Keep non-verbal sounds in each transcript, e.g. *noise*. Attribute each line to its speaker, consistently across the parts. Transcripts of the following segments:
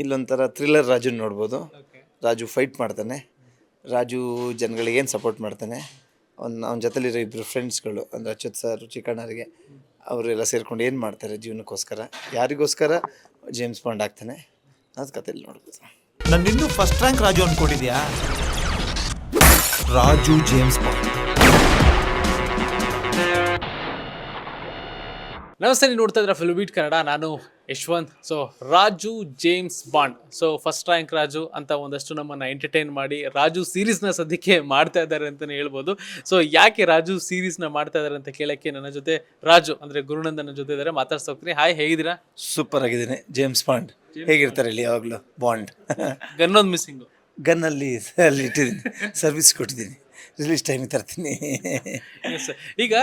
Speaker 1: ಇಲ್ಲೊಂಥರ thriller Raju ನೋಡ್ಬೋದು. Raju fight ಮಾಡ್ತಾನೆ. ರಾಜು ಜನಗಳಿಗೆ ಏನು ಸಪೋರ್ಟ್ ಮಾಡ್ತಾನೆ? ಒಂದು ಅವ್ನ ಜೊತೆಲಿರೋ ಇಬ್ಬರು ಫ್ರೆಂಡ್ಸ್ಗಳು ಅಂದರೆ ಅಚ್ಯುತ್ ಸರ್ ಚಿಕ್ಕಣ್ಣರಿಗೆ ಅವರೆಲ್ಲ ಸೇರ್ಕೊಂಡು ಏನು ಮಾಡ್ತಾರೆ ಜೀವನಕ್ಕೋಸ್ಕರ? ಯಾರಿಗೋಸ್ಕರ? ಜೇಮ್ಸ್ ಬಾಂಡ್ ಆಗ್ತಾನೆ. ಅದು ಕಥೆಯಲ್ಲಿ ನೋಡ್ಬೋದು.
Speaker 2: ನನ್ನ ಇನ್ನೂ ಫಸ್ಟ್ ರ್ಯಾಂಕ್ ರಾಜು ಅಂದ್ಕೊಂಡಿದ್ಯಾ ರಾಜು ಜೇಮ್ಸ್ ಬಾಂಡ್
Speaker 3: ನಮಸ್ತೆ ನೀವು ನೋಡ್ತಾ ಇದ್ರೆ ಫಿಲ್ಮ್ ಬೀಟ್ ಕನ್ನಡ ನಾನು Yashwanth. So Raju James Bond. So first rank Raju ಅಂತ ಒಂದಷ್ಟು ನಮ್ಮನ್ನು ಎಂಟರ್ಟೈನ್ ಮಾಡಿ ರಾಜು ಸೀರೀಸ್ನ ಸದ್ಯಕ್ಕೆ ಮಾಡ್ತಾ ಇದ್ದಾರೆ ಅಂತಲೇ ಹೇಳ್ಬೋದು. ಸೊ ಯಾಕೆ ರಾಜು ಸೀರೀಸ್ನ ಮಾಡ್ತಾ ಇದ್ದಾರೆ ಅಂತ ಕೇಳೋಕ್ಕೆ ನನ್ನ ಜೊತೆ ರಾಜು ಅಂದರೆ ಗುರುನಂದನ ಜೊತೆ ಇದ್ದಾರೆ. ಮಾತಾಡ್ಸ್ತಾ ಹೋಗ್ತೀನಿ. ಹಾಯ್ ಹೇಗಿದ್ದೀರಾ?
Speaker 1: ಸೂಪರ್ ಆಗಿದ್ದೀನಿ. James Bond. ಹೇಗಿರ್ತಾರೆ ಇಲ್ಲಿ ಯಾವಾಗಲೂ ಬಾಂಡ್?
Speaker 3: ಗನ್ನೊಂದು ಮಿಸ್ಸಿಂಗು
Speaker 1: ಗನ್ನಲ್ಲಿ ಅಲ್ಲಿ ಇಟ್ಟಿದ್ದೀನಿ. ಸರ್ವಿಸ್ ಕೊಟ್ಟಿದ್ದೀನಿ. ರಿಲೀಸ್ ಟೈಮಿಗೆ ತರ್ತೀನಿ.
Speaker 3: ಈಗ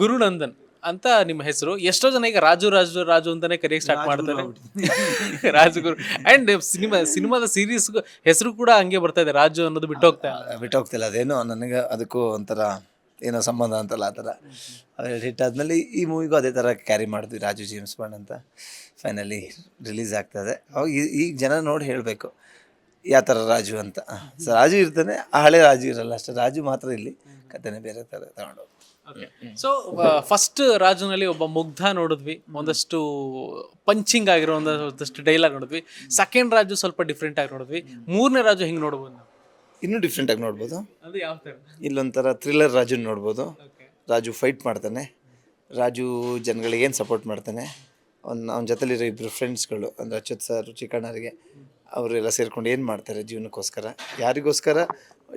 Speaker 3: ಗುರುನಂದನ್. ಅಂತ ನಿಮ್ಮ ಹೆಸರು. ಎಷ್ಟೋ ಜನ ಈಗ ರಾಜು ರಾಜು ರಾಜು ಅಂತಾನೆ ಕರೆಯಕ್ಕೆ ಸ್ಟಾರ್ಟ್ ಮಾಡ್ತಾರೆ. *laughs* ರಾಜಗುರು. ಅಂಡ್ ಸಿನಿಮಾ ಸಿನಿಮಾದ ಸೀರೀಸ್ ಹೆಸರು ಕೂಡ ಹಂಗೆ ಬರ್ತಾ ಇದೆ. ರಾಜು ಅನ್ನೋದು ಬಿಟ್ಟು ಹೋಗ್ತಾ ಅದೇನು
Speaker 1: ಬಿಟ್ಟು ಹೋಗ್ತಿಲ್ಲ. ಅದೇನೋ ನನಗೆ ಅದಕ್ಕೂ ಒಂಥರ ಏನೋ ಸಂಬಂಧ ಅಂತಲ್ಲ ಆ ಥರ. ಹಿಟ್ ಆದ್ಮೇಲೆ ಈ ಮೂವಿಗೂ ಅದೇ ಥರ ಕ್ಯಾರಿ ಮಾಡಿದ್ವಿ ರಾಜು ಜೇಮ್ಸ್ ಬಾಂಡ್ ಅಂತ. ಫೈನಲಿ ರಿಲೀಸ್ ಆಗ್ತದೆ ಅವಾಗ ಈ- ಈಗ ಜನ ನೋಡಿ ಹೇಳಬೇಕು. ಯಾವ ಥರ ರಾಜು ಅಂತ. ಸೊ ರಾಜು ಇರ್ತಾನೆ ಆ ಹಳೆ ರಾಜು ಇರಲ್ಲ ಅಷ್ಟೇ. ರಾಜು ಮಾತ್ರ ಇಲ್ಲಿ ಕಥೆನೇ ಬೇರೆ ಥರ ತಗೊಂಡು
Speaker 3: ಸೊ ಫಸ್ಟ್ ರಾಜುನಲ್ಲಿ ಒಬ್ಬ ಮುಗ್ಧ ನೋಡಿದ್ವಿ. ಒಂದಷ್ಟು ಪಂಚಿಂಗ್ ಆಗಿರೋ ಒಂದಷ್ಟು ಡೈಲಾಗ್ ನೋಡಿದ್ವಿ. ಸೆಕೆಂಡ್ ರಾಜು ಸ್ವಲ್ಪ ಡಿಫ್ರೆಂಟ್ ಆಗಿ ನೋಡಿದ್ವಿ. ಮೂರನೇ ರಾಜು ಹಿಂಗೆ ನೋಡ್ಬೋದು ಇನ್ನೂ
Speaker 1: ಇನ್ನೂ ಡಿಫ್ರೆಂಟಾಗಿ ನೋಡ್ಬೋದು.
Speaker 3: ಅದು ಯಾವ ಥರ?
Speaker 1: ಇಲ್ಲೊಂಥರ ಥ್ರಿಲ್ಲರ್ ರಾಜು ನೋಡ್ಬೋದು. ರಾಜು ಫೈಟ್ ಮಾಡ್ತಾನೆ. ರಾಜು ಜನಗಳಿಗೆ ಏನು ಸಪೋರ್ಟ್ ಮಾಡ್ತಾನೆ? ಅವ್ನ ಅವ್ನ ಜೊತೆಲಿರೋ ಇಬ್ಬರು ಫ್ರೆಂಡ್ಸ್ಗಳು ಅಂದರೆ ಅಚ್ಯುತ್ ಸರ್ ಚಿಕ್ಕಣ್ಣರಿಗೆ. ಅವರೆಲ್ಲ ಸೇರ್ಕೊಂಡು ಏನು ಮಾಡ್ತಾರೆ ಜೀವನಕ್ಕೋಸ್ಕರ? ಯಾರಿಗೋಸ್ಕರ?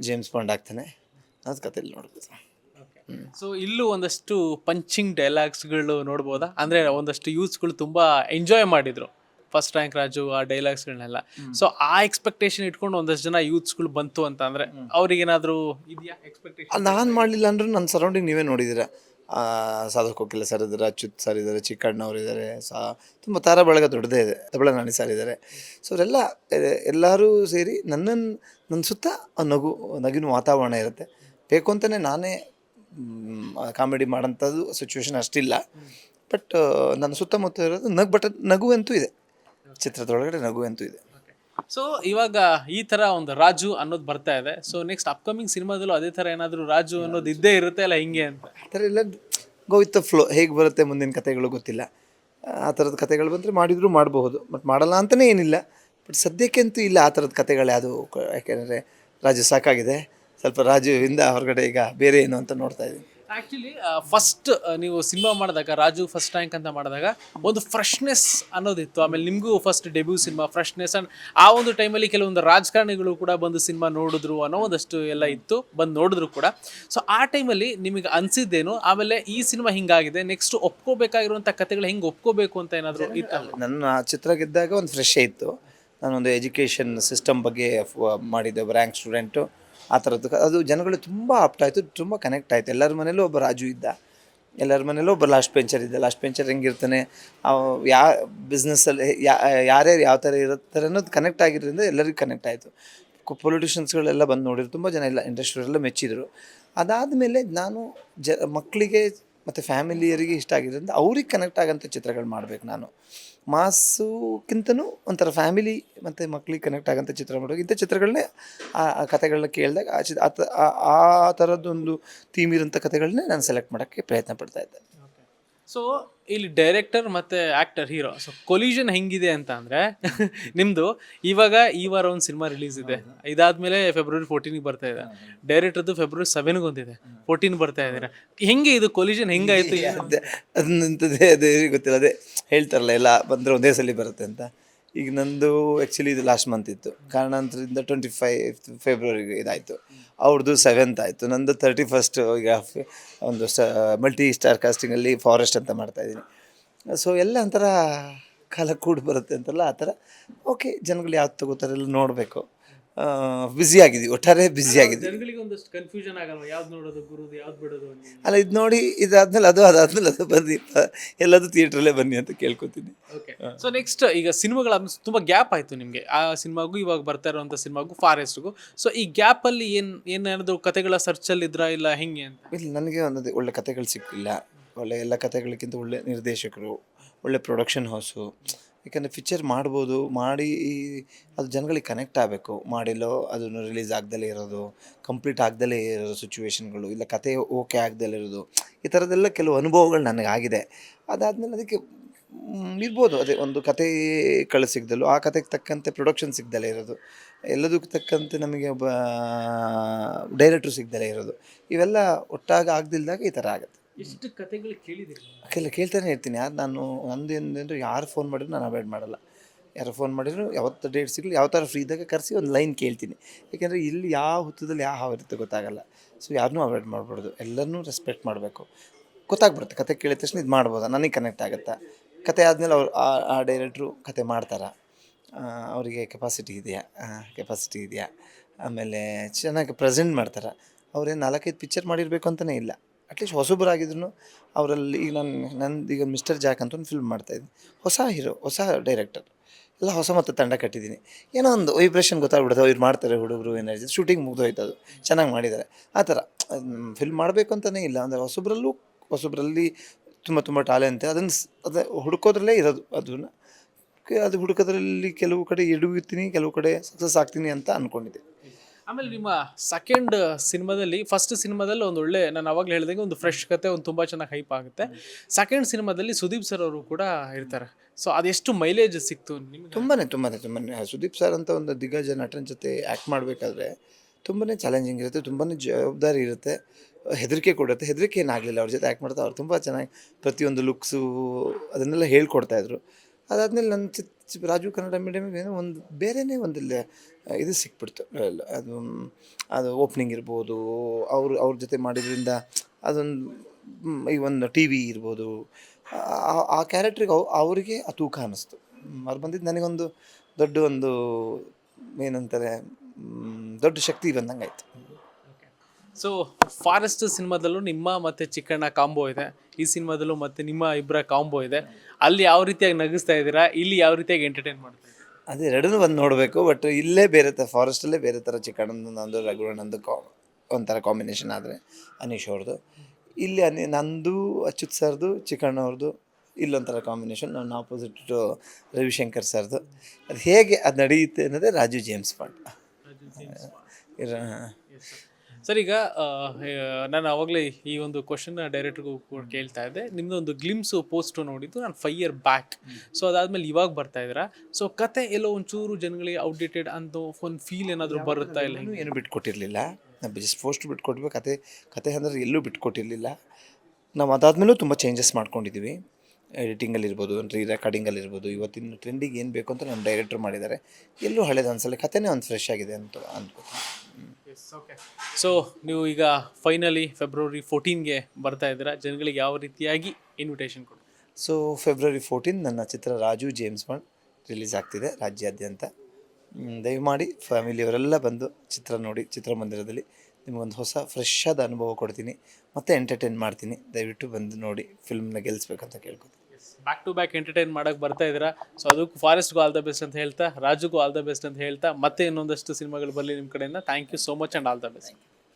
Speaker 1: ಜೇಮ್ಸ್ ಬಾಂಡ್ ಆಗ್ತಾನೆ. ಅದು ಕಥೆಯಲ್ಲಿ ನೋಡ್ಬೋದು.
Speaker 3: ಸೊ ಇಲ್ಲೂ ಒಂದಷ್ಟು ಪಂಚಿಂಗ್ ಡೈಲಾಗ್ಸ್ಗಳು ನೋಡ್ಬೋದಾ? ಅಂದರೆ ಒಂದಷ್ಟು ಯೂತ್ಸ್ಗಳು ತುಂಬ ಎಂಜಾಯ್ ಮಾಡಿದ್ರು. ಫಸ್ಟ್ ರ್ಯಾಂಕ್ ರಾಜು ಆ ಡೈಲಾಗ್ಸ್ಗಳನ್ನೆಲ್ಲ ಸೊ ಆ ಎಕ್ಸ್ಪೆಕ್ಟೇಷನ್ ಇಟ್ಕೊಂಡು ಒಂದಷ್ಟು ಜನ ಯೂತ್ಸ್ಗಳು ಬಂತು ಅಂತ ಅಂದರೆ ಅವ್ರಿಗೇನಾದರೂ ಇದೆಯಾ ಎಕ್ಸ್ಪೆಕ್ಟೇಷನ್
Speaker 1: ನಾನು ಮಾಡಲಿಲ್ಲ ಅಂದ್ರೂ ನನ್ನ ಸರೌಂಡಿಂಗ್ ನೀವೇ ನೋಡಿದ್ದೀರ ಸಾಧಕ ಕೋಕಿಲ ಸರ್ ಇದ್ದಾರೆ ಅಚ್ಯುತ್ ಸರ್ ಇದ್ದಾರೆ ಚಿಕ್ಕಣ್ಣವ್ರು ಇದ್ದಾರೆ, ಸಾ, ತುಂಬ ತಾರ ಬಳಗ ದೊಡ್ಡದೇ ಇದೆ ತಬಳ ನಾಣಿ ಸರ್ ಇದ್ದಾರೆ. ಸೊ ಅವರೆಲ್ಲ ಎಲ್ಲರೂ ಸೇರಿ ನನ್ನನ್ನು ನನ್ನ ಸುತ್ತ ನಗು, ನಗಿನ ವಾತಾವರಣ ಇರುತ್ತೆ. ಬೇಕು ಅಂತಲೇ ನಾನೇ ಕಾಮಿಡಿ ಮಾಡೋಂಥದ್ದು ಸಿಚುವೇಶನ್ ಅಷ್ಟಿಲ್ಲ. ಬಟ್ ನನ್ನ ಸುತ್ತಮುತ್ತ ಇರೋದು ನಗು, ಬಟ್ ನಗುವಂತೂ ಇದೆ. ಚಿತ್ರದೊಳಗಡೆ ನಗುವಂತೂ ಇದೆ.
Speaker 3: ಸೊ ಇವಾಗ ಈ ತರ ಒಂದು ರಾಜು ಅನ್ನೋದು ಬರ್ತಾ ಇದೆ. ಸೊ ನೆಕ್ಸ್ಟ್ ಅಪ್ಕಮಿಂಗ್ ಸಿನಿಮಾದಲ್ಲೂ ಅದೇ ತರ ಏನಾದ್ರು ರಾಜು ಅನ್ನೋದು ಇದ್ದೇ ಇರುತ್ತೆ ಅಲ್ಲ ಹಿಂಗೆ ಅಂತ?
Speaker 1: ಆ ಥರ ಎಲ್ಲ ಗೋ ವಿತ್ ಫ್ಲೋ ಹೇಗೆ ಬರುತ್ತೆ ಮುಂದಿನ ಕತೆಗಳು ಗೊತ್ತಿಲ್ಲ. ಆ ಥರದ ಕತೆಗಳು ಬಂದರೆ ಮಾಡಿದರೂ ಮಾಡಬಹುದು. ಬಟ್ ಮಾಡಲ್ಲ ಅಂತಲೇ ಏನಿಲ್ಲ. ಬಟ್ ಸದ್ಯಕ್ಕಂತೂ ಇಲ್ಲ ಆ ಥರದ ಕತೆಗಳು ಯಾವುದು. ಯಾಕೆಂದರೆ ರಾಜು ಸಾಕಾಗಿದೆ. ಸ್ವಲ್ಪ ರಾಜುವಿಂದ ಹೊರಗಡೆ ಈಗ ಬೇರೆ ಏನು ಅಂತ ನೋಡ್ತಾ ಇದ್ದೀನಿ.
Speaker 3: ಆಕ್ಚುಲಿ ಫಸ್ಟ್ ನೀವು ಸಿನಿಮಾ ಮಾಡಿದಾಗ ರಾಜು ಫಸ್ಟ್ ರ್ಯಾಂಕ್ ಅಂತ ಮಾಡಿದಾಗ ಒಂದು ಫ್ರೆಶ್ನೆಸ್ ಅನ್ನೋದಿತ್ತು. ಆಮೇಲೆ ನಿಮಗೂ first debut cinema freshness and ಆ ಒಂದು ಟೈಮಲ್ಲಿ ಕೆಲವೊಂದು ರಾಜಕಾರಣಿಗಳು ಕೂಡ ಬಂದು ಸಿನಿಮಾ ನೋಡಿದ್ರು ಅನ್ನೋ ಒಂದಷ್ಟು ಎಲ್ಲ ಇತ್ತು ಬಂದು ನೋಡಿದ್ರು ಕೂಡ. ಸೊ ಆ ಟೈಮಲ್ಲಿ ನಿಮಗೆ ಅನಿಸಿದ್ದೇನು? ಆಮೇಲೆ ಈ ಸಿನಿಮಾ ಹಿಂಗಾಗಿದೆ. ನೆಕ್ಸ್ಟ್ ಒಪ್ಕೋಬೇಕಾಗಿರುವಂಥ ಕಥೆಗಳು ಹೆಂಗೆ ಒಪ್ಕೋಬೇಕು ಅಂತ ಏನಾದರೂ ಇತ್ತು
Speaker 1: ನನ್ನ ಚಿತ್ರ ಗೆದ್ದಾಗ ಒಂದು ಫ್ರೆಶ್ ಇತ್ತು. ನಾನೊಂದು ಎಜುಕೇಷನ್ ಸಿಸ್ಟಮ್ ಬಗ್ಗೆ ಮಾಡಿದ್ದೆ ರ್ಯಾಂಕ್ ಸ್ಟೂಡೆಂಟು ಆ ಥರದ್ದು ಅದು ಜನಗಳು ತುಂಬ ಆಪ್ಟ್ ಆಯಿತು, ತುಂಬ ಕನೆಕ್ಟ್ ಆಯಿತು. ಎಲ್ಲರ ಮನೇಲೂ ಒಬ್ಬ ರಾಜು ಇದ್ದ. ಎಲ್ಲರ ಮನೇಲೂ ಒಬ್ಬ ಲಾಸ್ಟ್ ಪೆಂಚರ್ ಇದ್ದ. ಲಾಸ್ಟ್ ಪೆಂಚರ್ ಹೆಂಗಿರ್ತಾನೆ ಯಾ ಬಿಸ್ನೆಸ್ಸಲ್ಲಿ ಯಾರ್ಯಾರು ಯಾವ ಥರ ಇರುತ್ತಾರೆ ಅನ್ನೋದು ಕನೆಕ್ಟ್ ಆಗಿರೋದ್ರಿಂದ ಎಲ್ಲರಿಗೂ ಕನೆಕ್ಟ್ ಆಯಿತು. ಪೊಲಿಟಿಷಿಯನ್ಸ್ಗಳೆಲ್ಲ ಬಂದು ನೋಡಿದ್ರು. ತುಂಬ ಜನ ಎಲ್ಲ ಮೆಚ್ಚಿದ್ರು ಮೆಚ್ಚಿದರು. ಅದಾದಮೇಲೆ ನಾನು ಜ, ಮಕ್ಕಳಿಗೆ ಮತ್ತು ಫ್ಯಾಮಿಲಿಯರಿಗೆ ಇಷ್ಟ ಆಗಿದ್ದರಿಂದ ಅವ್ರಿಗೆ ಕನೆಕ್ಟ್ ಆಗೋಂಥ ಚಿತ್ರಗಳು ಮಾಡಬೇಕು ನಾನು. ಮಾಸುಕ್ಕಿಂತನೂ ಒಂಥರ ಫ್ಯಾಮಿಲಿ ಮತ್ತು ಮಕ್ಳಿಗೆ ಕನೆಕ್ಟ್ ಆಗೋಂಥ ಚಿತ್ರ ಮಾಡೋದು ಇಂಥ ಚಿತ್ರಗಳನ್ನೇ ಆ ಕಥೆಗಳನ್ನ ಕೇಳಿದಾಗ ಆ ಚಿ ಆ ಥರದ್ದೊಂದು ಥೀಮ್ ಇರೋಂಥ ಕಥೆಗಳನ್ನೇ ನಾನು ಸೆಲೆಕ್ಟ್ ಮಾಡೋಕ್ಕೆ ಪ್ರಯತ್ನ ಪಡ್ತಾ ಇದ್ದೆ.
Speaker 3: ಸೊ ಇಲ್ಲಿ ಡೈರೆಕ್ಟರ್ ಮತ್ತೆ ಆಕ್ಟರ್ ಹೀರೋ ಸೊ ಕೊಲಿಷನ್ ಹೆಂಗಿದೆ ಅಂತ ಅಂದರೆ ನಿಮ್ಮದು ಇವಾಗ ಈ ವಾರ ಒಂದು ಸಿನಿಮಾ ರಿಲೀಸ್ ಇದೆ. ಇದಾದ್ಮೇಲೆ ಫೆಬ್ರವರಿ ಫೋರ್ಟೀನ್ಗೆ ಬರ್ತಾ ಇದೆ. ಡೈರೆಕ್ಟರ್ದು ಫೆಬ್ರವರಿ ಸೆವೆನ್ಗೆ ಒಂದಿದೆ. ಫೋರ್ಟೀನ್ ಬರ್ತಾ ಇದ್ದೀರ. ಹೆಂಗೆ ಇದು ಕೊಲಿಷನ್ ಹೆಂಗಾಯ್ತು?
Speaker 1: ಅದೇ ಅದೇ ಗೊತ್ತಿಲ್ಲ. ಅದೇ ಹೇಳ್ತಾರಲ್ಲ, ಎಲ್ಲ ಬಂದರೆ ಒಂದೇ ಸಲ ಬರುತ್ತೆ ಅಂತ. ಈಗ ನಂದು ಆ್ಯಕ್ಚುಲಿ ಇದು ಲಾಸ್ಟ್ ಮಂತ್ ಇತ್ತು. ಕಾರಣಾಂತರದಿಂದ ಟ್ವೆಂಟಿ ಫೈವ್ ಫೆಬ್ರವರಿಗೆ ಇದಾಯಿತು. ಅವ್ರದ್ದು ಸೆವೆಂತ್ ಆಯಿತು. ನಂದು ತರ್ಟಿ ಫಸ್ಟ್ ಈಗ ಒಂದು ಸ ಮಲ್ಟಿ ಸ್ಟಾರ್ ಕಾಸ್ಟಿಂಗಲ್ಲಿ ಫಾರೆಸ್ಟ್ ಅಂತ ಮಾಡ್ತಾಯಿದ್ದೀನಿ ಸೊ ಎಲ್ಲ ಒಂಥರ ಕಾಲ ಕೂಡಿ ಬರುತ್ತೆ ಅಂತಲ್ಲ, ಆ ಥರ. ಓಕೆ ಜನಗಳು ಯಾವ್ದು ತಗೋತಾರೆ ಎಲ್ಲ ನೋಡಬೇಕು. ಬ್ಯುಸಿ ಆಗಿದ್ದೀವಿ ಒಟ್ಟಾರೆ ಬ್ಯುಸಿ ಆಗಿದ್ದೀವಿ
Speaker 3: ಜನಗಳಿಗೆ ಒಂದಷ್ಟು ಕನ್ಫ್ಯೂಷನ್ ಆಗಲ್ಲ ಯಾವ್ದು ನೋಡೋದು ಗುರುದು ಯಾವ್ದು ಬಿಡೋದು ಅಂತ
Speaker 1: ಅಲ್ಲ ಇದು ನೋಡಿ ಇದಾದ್ಮೇಲೆ ಅದು ಅದಾದ್ಮೇಲೆ ಅದು ಬನ್ನಿ. ಎಲ್ಲದು ಥಿಯೇಟ್ರಲ್ಲೇ ಬನ್ನಿ ಅಂತ ಕೇಳ್ಕೊತೀನಿ.
Speaker 3: ಓಕೆ ಸೊ ನೆಕ್ಸ್ಟ್ ಈಗ ಸಿನಿಮಾಗಳ ತುಂಬ ಗ್ಯಾಪ್ ಆಯಿತು ನಿಮಗೆ. ಆ ಸಿನಿಮಾಗೂ ಇವಾಗ ಬರ್ತಾ ಇರೋಂಥ ಸಿನಿಮಾಗೂ ಫಾರೆಸ್ಟ್ಗೂ ಸೊ ಈ ಗ್ಯಾಪಲ್ಲಿ ಏನು ಏನಾದ್ರು ಕತೆಗಳ ಸರ್ಚಲ್ಲಿ ಇದ್ರಾ ಇಲ್ಲ ಹೆಂಗೆ ಅಂತ?
Speaker 1: ಇಲ್ಲ ನನಗೆ ಒಂದೊಂದು ಒಳ್ಳೆ ಕತೆಗಳು ಸಿಕ್ಕಿಲ್ಲ ಒಳ್ಳೆ ಎಲ್ಲ ಕತೆಗಳಿಗಿಂತ ಒಳ್ಳೆ ನಿರ್ದೇಶಕರು ಒಳ್ಳೆ ಪ್ರೊಡಕ್ಷನ್ ಹೌಸು ಯಾಕಂದರೆ ಪಿಕ್ಚರ್ ಮಾಡ್ಬೋದು, ಮಾಡಿ ಅದು ಜನಗಳಿಗೆ ಕನೆಕ್ಟ್ ಆಗಬೇಕು. ಮಾಡಿಲ್ಲೋ ಅದನ್ನು ರಿಲೀಸ್ ಆಗ್ದಲೇ ಇರೋದು ಕಂಪ್ಲೀಟ್ ಆಗ್ದಲೇ ಇರೋ ಸಿಚುವೇಶನ್ಗಳು ಇಲ್ಲ ಕತೆ ಓಕೆ ಆಗ್ದಲೇ ಇರೋದು, ಈ ಥರದ್ದೆಲ್ಲ ಕೆಲವು ಅನುಭವಗಳು ನನಗಾಗಿದೆ. ಅದಾದಮೇಲೆ ಅದಕ್ಕೆ ಇರ್ಬೋದು ಅದೇ ಒಂದು ಕತೆ ಕಳೆ ಆ ಕತೆಗೆ ತಕ್ಕಂತೆ ಪ್ರೊಡಕ್ಷನ್ ಸಿಗ್ದಲೇ ಇರೋದು. ಎಲ್ಲದಕ್ಕೂ ತಕ್ಕಂತೆ ನಮಗೆ ಒಬ್ಬ ಡೈರೆಕ್ಟ್ರು ಸಿಗ್ದಲೇ ಇರೋದು. ಇವೆಲ್ಲ ಒಟ್ಟಾಗಿ ಆಗದಿಲ್ದಾಗ ಈ ಥರ ಆಗುತ್ತೆ.
Speaker 3: ಎಷ್ಟು ಕತೆಗಳು ಕೇಳಿದಿರಿ
Speaker 1: ಕೆಲ ಕೇಳ್ತಾನೆ ಇರ್ತೀನಿ. ಯಾರು ನಾನು ನಂದು ಏನಂದ್ರೆ ಯಾರು ಫೋನ್ ಮಾಡಿದ್ರು ನಾನು ಅವಾಯ್ಡ್ ಮಾಡಲ್ಲ. ಯಾರು ಫೋನ್ ಮಾಡಿದ್ರು ಯಾವತ್ತು ಡೇಟ್ ಸಿಗಲಿ, ಯಾವ ಥರ ಫ್ರೀ ಇದ್ದಾಗ ಕರೆಸಿ ಒಂದು ಲೈನ್ ಕೇಳ್ತೀನಿ. ಯಾಕೆಂದರೆ ಇಲ್ಲಿ ಯಾವ ಹುತ್ತದಲ್ಲಿ ಯಾವ ಹಾವು ಇರುತ್ತೆ ಗೊತ್ತಾಗಲ್ಲ. ಸೊ ಯಾರನ್ನೂ ಅವಾಯ್ಡ್ ಮಾಡ್ಬಾರ್ದು. ಎಲ್ಲರನ್ನೂ ರೆಸ್ಪೆಕ್ಟ್ ಮಾಡಬೇಕು. ಗೊತ್ತಾಗ್ಬಿಡುತ್ತೆ. ಕತೆ ಕೇಳಿದ ತಕ್ಷಣ ಇದು ಮಾಡ್ಬೋದಾ? ನನಗೆ ಕನೆಕ್ಟ್ ಆಗುತ್ತಾ? ಕತೆ ಆದಮೇಲೆ ಅವ್ರು, ಆ ಡೈರೆಕ್ಟ್ರು ಕತೆ ಮಾಡ್ತಾರಾ? ಅವರಿಗೆ ಕೆಪಾಸಿಟಿ ಇದೆಯಾ? ಕೆಪಾಸಿಟಿ ಇದೆಯಾ? ಆಮೇಲೆ ಚೆನ್ನಾಗಿ ಪ್ರೆಸೆಂಟ್ ಮಾಡ್ತಾರೆ? ಅವ್ರೇನು ನಾಲ್ಕೈದು ಪಿಕ್ಚರ್ ಮಾಡಿರಬೇಕು ಅಂತಲೇ ಇಲ್ಲ. ಅಟ್ಲೀಸ್ಟ್ ಹೊಸಬರಾಗಿದ್ರು ಅವರಲ್ಲಿ ಈಗ ನಾನು ನಂದು ಈಗ ಮಿಸ್ಟರ್ ಜಾಕ್ ಅಂತ ಒಂದು ಫಿಲ್ಮ್ ಮಾಡ್ತಾಯಿದ್ದೀನಿ ಹೊಸ ಹೀರೋ ಹೊಸ ಡೈರೆಕ್ಟರ್ ಎಲ್ಲ ಹೊಸ ಮತ್ತು ತಂಡ ಕಟ್ಟಿದ್ದೀನಿ. ಏನೋ ಒಂದು ವೈಬ್ರೇಷನ್ ಗೊತ್ತಾಗ್ಬಿಡುತ್ತೆ. ಅವ್ರು ಮಾಡ್ತಾರೆ ಹುಡುಗರು ಎನರ್ಜಿ ಶೂಟಿಂಗ್ ಮುಗಿದೋಯ್ತು ಅದು. ಚೆನ್ನಾಗಿ ಮಾಡಿದ್ದಾರೆ. ಆ ಥರ. ಫಿಲ್ಮ್ ಮಾಡಬೇಕು ಅಂತಲೇ ಇಲ್ಲ. ಅಂದರೆ ಹೊಸಬ್ರಲ್ಲೂ, ಹೊಸಬ್ರಲ್ಲಿ ತುಂಬ ತುಂಬ ಟ್ಯಾಲೆಂಟ್ ಅದನ್ನು ಅದೇ ಹುಡುಕೋದ್ರಲ್ಲೇ ಇರೋದು ಅದನ್ನು. ಅದು ಹುಡುಕೋದ್ರಲ್ಲಿ ಕೆಲವು ಕಡೆ ಎಡುಗುತ್ತೀನಿ ಕೆಲವು ಕಡೆ ಸಕ್ಸಸ್ ಆಗ್ತೀನಿ ಅಂತ ಅಂದ್ಕೊಂಡಿದ್ದೆ
Speaker 3: ಆಮೇಲೆ ನಿಮ್ಮ ಸೆಕೆಂಡ್ ಸಿನಿಮಾದಲ್ಲಿ ಫಸ್ಟ್ ಸಿನಿಮಾದಲ್ಲಿ ಒಂದು ಒಳ್ಳೆ, ನಾನು ಅವಾಗಲೇ ಹೇಳಿದಂಗೆ ಒಂದು ಫ್ರೆಶ್ ಕತೆ, ಒಂದು ತುಂಬ ಚೆನ್ನಾಗಿ ಹೈಪ್ ಆಗುತ್ತೆ. ಸೆಕೆಂಡ್ ಸಿನಿಮಾದಲ್ಲಿ ಸುದೀಪ್ ಸರ್ ಅವರು ಕೂಡ ಇರ್ತಾರೆ. ಸೊ ಅದೆಷ್ಟು ಮೈಲೇಜ್ ಸಿಕ್ತು ನಿಮ್ಗೆ?
Speaker 1: ತುಂಬಾ ತುಂಬಾ ತುಂಬಾ ಸುದೀಪ್ ಸರ್ ಅಂತ ಒಂದು ದಿಗ್ಗಜ ನಟನ ಜೊತೆ ಆ್ಯಕ್ಟ್ ಮಾಡಬೇಕಾದ್ರೆ ತುಂಬಾ ಚಾಲೆಂಜಿಂಗ್ ಇರುತ್ತೆ ತುಂಬಾ ಜವಾಬ್ದಾರಿ ಇರುತ್ತೆ, ಹೆದರಿಕೆ ಕೊಡುತ್ತೆ ಹೆದರಿಕೆ ಏನಾಗಲಿಲ್ಲ ಅವ್ರ ಜೊತೆ ಆ್ಯಕ್ಟ್ ಮಾಡ್ತಾ ಅವ್ರು ತುಂಬ ಚೆನ್ನಾಗಿ ಪ್ರತಿಯೊಂದು ಲುಕ್ಸು ಅದನ್ನೆಲ್ಲ ಹೇಳ್ಕೊಡ್ತಾಯಿದ್ರು ಅದಾದಮೇಲೆ ನನ್ನ ಚಿತ್ ರಾಜು ಕನ್ನಡ ಮೀಡಿಯಮಿಗೆ ಒಂದು ಬೇರೆಯೇ ಒಂದು ಇದು ಸಿಕ್ಬಿಡ್ತು. ಅದು ಅದು ಓಪ್ನಿಂಗ್ ಇರ್ಬೋದು, ಅವರು, ಅವ್ರ ಜೊತೆ ಮಾಡಿದ್ರಿಂದ ಅದೊಂದು ಈ ಒಂದು ಟಿ ವಿ ಇರ್ಬೋದು, ಆ- ಕ್ಯಾರೆಕ್ಟ್ರಿಗೆ ಅವ್, ಅವರಿಗೆ ಆ ತೂಕ ಅನ್ನಿಸ್ತು ಅವ್ರು ಬಂದಿದ್ದು ನನಗೊಂದು ದೊಡ್ಡ ಒಂದು, ಏನಂತಾರೆ ದೊಡ್ಡ ಶಕ್ತಿ ಬಂದಂಗೆ ಆಯಿತು.
Speaker 3: ಸೊ ಫಾರೆಸ್ಟ್ ಸಿನಿಮಾದಲ್ಲೂ ನಿಮ್ಮ ಮತ್ತು ಚಿಕ್ಕಣ್ಣ ಕಾಂಬೋ ಇದೆ. ಈ ಸಿನಿಮಾದಲ್ಲೂ ಮತ್ತು ನಿಮ್ಮ ಇಬ್ಬರ ಕಾಂಬೋ ಇದೆ. ಅಲ್ಲಿ ಯಾವ ರೀತಿಯಾಗಿ ನಗಿಸ್ತಾ ಇದ್ದೀರಾ? ಇಲ್ಲಿ ಯಾವ ರೀತಿಯಾಗಿ ಎಂಟರ್ಟೈನ್ ಮಾಡ್ತೀರಾ ಇದ್ದೀರಾ?
Speaker 1: ಅದೇ ಎರಡನ್ನೂ ಒಂದು ನೋಡಬೇಕು ಬಟ್ ಇಲ್ಲೇ ಬೇರೆ ಥರ ಫಾರೆಸ್ಟಲ್ಲೇ ಬೇರೆ ಥರ ಚಿಕ್ಕಣ್ಣಂದು ನಂದು ರಘುವಣ್ಣಂದು ಕಾ ಒಂಥರ ಕಾಂಬಿನೇಷನ್ ಆದರೆ ಅನೀಶ್ ಅವ್ರದ್ದು ಇಲ್ಲಿ ಅನಿ ನಂದು ಅಚ್ಯುತ್ ಸರ್ದು ಚಿಕ್ಕಣ್ಣವ್ರದ್ದು ಇಲ್ಲೊಂಥರ ಕಾಂಬಿನೇಷನ್ ನನ್ನ ಆಪೋಸಿಟ್ ರವಿಶಂಕರ್ ಸರ್ದು. ಅದು ಹೇಗೆ ಅದು ನಡೆಯುತ್ತೆ ಅನ್ನೋದೇ ರಾಜು ಜೇಮ್ಸ್ ಪಾಂಡ್. ಇರ
Speaker 3: ಸರ್ ಈಗ ನಾನು ಆವಾಗಲೇ ಈ ಒಂದು ಕ್ವಶನ್ ಡೈರೆಕ್ಟ್ಗೂ ಕೂಡ ಕೇಳ್ತಾ ಇದ್ದೆ. ನಿಮ್ದು ಒಂದು ಗ್ಲಿಮ್ಸು ಪೋಸ್ಟು ನೋಡಿದ್ದು ನಾನು ಫೈವ್ ಇಯರ್ ಬ್ಯಾಕ್ ಸೊ ಅದಾದಮೇಲೆ ಇವಾಗ ಬರ್ತಾ ಇದ್ದೀರಾ? ಸೊ ಕತೆ ಎಲ್ಲೋ ಒಂಚೂರು ಜನಗಳಿಗೆ ಔಟ್ಡೇಟೆಡ್ ಅಂತ ಒಂದು ಫೀಲ್ ಏನಾದರೂ ಬರುತ್ತಾ ಇಲ್ಲ
Speaker 1: ಏನು ಬಿಟ್ಕೊಟ್ಟಿರಲಿಲ್ಲ. ನಾವು ಜಸ್ಟ್ ಪೋಸ್ಟ್ ಬಿಟ್ಕೊಟ್ಬೇಕು ಕತೆ ಕತೆ ಅಂದರೆ ಎಲ್ಲೂ ಬಿಟ್ಕೊಟ್ಟಿರಲಿಲ್ಲ. ನಾವು ಅದಾದಮೇಲೂ ತುಂಬ ಚೇಂಜಸ್ ಮಾಡ್ಕೊಂಡಿದ್ದೀವಿ ಎಡಿಟಿಂಗಲ್ಲಿರ್ಬೋದು ರೀ ರೆಕಾರ್ಡಿಂಗಲ್ಲಿರ್ಬೋದು ಇವತ್ತಿನ ಟ್ರೆಂಡಿಗೆ ಏನು ಬೇಕು ಅಂತ ನಮ್ಮ ಡೈರೆಕ್ಟ್ರ್ ಮಾಡಿದ್ದಾರೆ. ಎಲ್ಲೂ ಹಳೇದು ಅನ್ಸಲ್ಲ ಕಥೆನೇ ಒಂದು ಫ್ರೆಶ್ ಆಗಿದೆ ಅಂತ ಅಂದ್ಕೋತೀನಿ
Speaker 3: ಸೊ ನೀವು ಈಗ ಫೈನಲಿ ಫೆಬ್ರವರಿ ಫೋರ್ಟೀನ್ಗೆ ಬರ್ತಾ ಇದ್ದೀರಾ. ಜನಗಳಿಗೆ ಯಾವ ರೀತಿಯಾಗಿ ಇನ್ವಿಟೇಷನ್ ಕೊಡಿ?
Speaker 1: ಸೊ ಫೆಬ್ರವರಿ ಫೋರ್ಟೀನ್ ನನ್ನ ಚಿತ್ರ ರಾಜು ಜೇಮ್ಸ್ ಬಾಂಡ್ ರಿಲೀಸ್ ಆಗ್ತಿದೆ ರಾಜ್ಯಾದ್ಯಂತ. ಮ್, ದಯಮಾಡಿ ಫ್ಯಾಮಿಲಿಯವರೆಲ್ಲ ಬಂದು ಚಿತ್ರ ನೋಡಿ ಚಿತ್ರಮಂದಿರದಲ್ಲಿ ನಿಮಗೊಂದು ಹೊಸ ಫ್ರೆಶ್ ಆದ ಅನುಭವ ಕೊಡ್ತೀನಿ. ಮತ್ತು ಎಂಟರ್ಟೈನ್ ಮಾಡ್ತೀನಿ. ದಯವಿಟ್ಟು ಬಂದು ನೋಡಿ ಫಿಲ್ಮ್ನ ಗೆಲ್ಲಿಸ್ಬೇಕಂತ ಕೇಳ್ಕೊತೀನಿ.
Speaker 3: ಬ್ಯಾಕ್ ಟು ಬ್ಯಾಕ್ ಎಂಟರ್ಟೈನ್ ಮಾಡೋಕೆ ಬರ್ತಾ ಇದ್ದೀರಾ? ಸೊ ಅದಕ್ಕೂ ಫಾರೆಸ್ಟ್ಗೂ ಆಲ್ ದ ಬೆಸ್ಟ್ ಅಂತ ಹೇಳ್ತಾ ರಾಜುಗೂ ಆಲ್ ದ ಬೆಸ್ಟ್ ಅಂತ ಹೇಳ್ತಾ, ಮತ್ತೆ ಇನ್ನೊಂದಷ್ಟು ಸಿನಿಮಾಗಳು ಬರಲಿ ನಿಮ್ಮ ಕಡೆಯಿಂದ. Thank you so much and all the best